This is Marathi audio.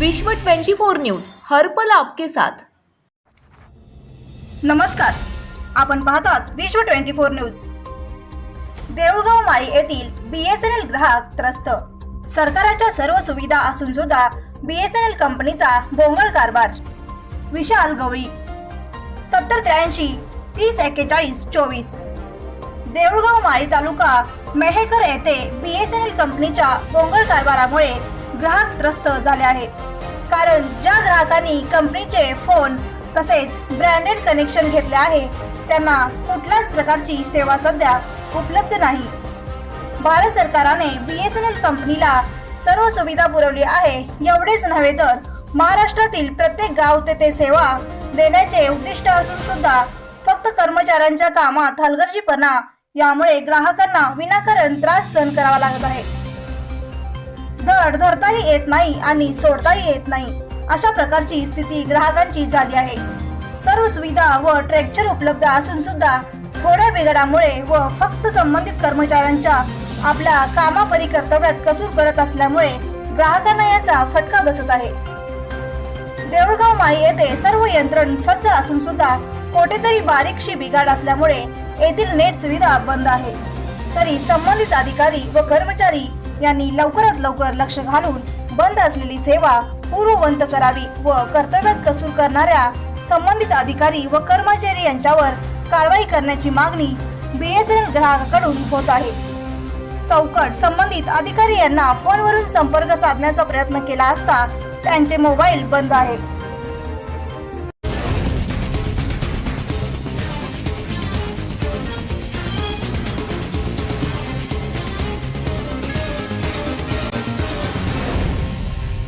विश्व 24 न्यूज हर्पल आपके साथ. नमस्कार. आपण पाहतात Vishwa twenty four news. Deulgaon Mali येथील बी एस एन एल ग्राहक त्रस्त. सरकाराच्या सर्व सुविधा असून सुद्धा बी एस एन एल कंपनीचा बोंगळ कारभार. विशाल गवळी. सत्तर त्र्याऐंशी तीस एक्केचाळीस चोवीस. देऊळगाव माळी तालुका मेहेकर येथे बी एस एन एल कंपनीच्या बोंगळ कारभारामुळे ग्राहक त्रस्त झाले आहे कारण ज्या ग्राहकांनी कंपनीचे फोन तसेच ब्रँडेड कनेक्शन घेतले आहे त्यांना कुठल्याच प्रकारची सेवा सध्या उपलब्ध नाही. भारत सरकारने बी एस एन एल कंपनीला सर्व सुविधा पुरवली आहे एवढेच नव्हे तर महाराष्ट्रातील प्रत्येक गाव तेथे सेवा देण्याचे उद्दिष्ट असून सुद्धा फक्त कर्मचाऱ्यांच्या कामात हलगर्जीपणा यामुळे ग्राहकांना विनाकारण त्रास सहन करावा लागत आहे. धड धरताही येत नाही आणि सोडताही येत नाही. अशा प्रकारची स्थिती ग्राहकांची झाली आहे. सर्व सुविधा व ट्रॅक्चर उपलब्ध असून सुद्धा थोड्या बिघाडामुळे व फक्त संबंधित कर्मचाऱ्यांच्या आपल्या कामापरी कर्तव्यात कसूर करत असल्यामुळे ग्राहकांना याचा फटका बसत आहे. देऊळगाव माळी येथे सर्व यंत्रण सज्ज असून सुद्धा कोठेतरी बारीकशी बिघाड असल्यामुळे येथील नेट सुविधा बंद आहे. तरी संबंधित अधिकारी व कर्मचारी यांनी लवकरात लवकर लक्ष घालून बंद असलेली सेवा पूर्ववंत करावी व कर्तव्यात कसूर करणाऱ्या संबंधित अधिकारी व कर्मचारी यांच्यावर कारवाई करण्याची मागणी बीएसएनएल ग्राहकाकडून होत आहे. चौकट संबंधित अधिकारी यांना फोनवरून संपर्क साधण्याचा प्रयत्न केला असता त्यांचे मोबाईल बंद आहे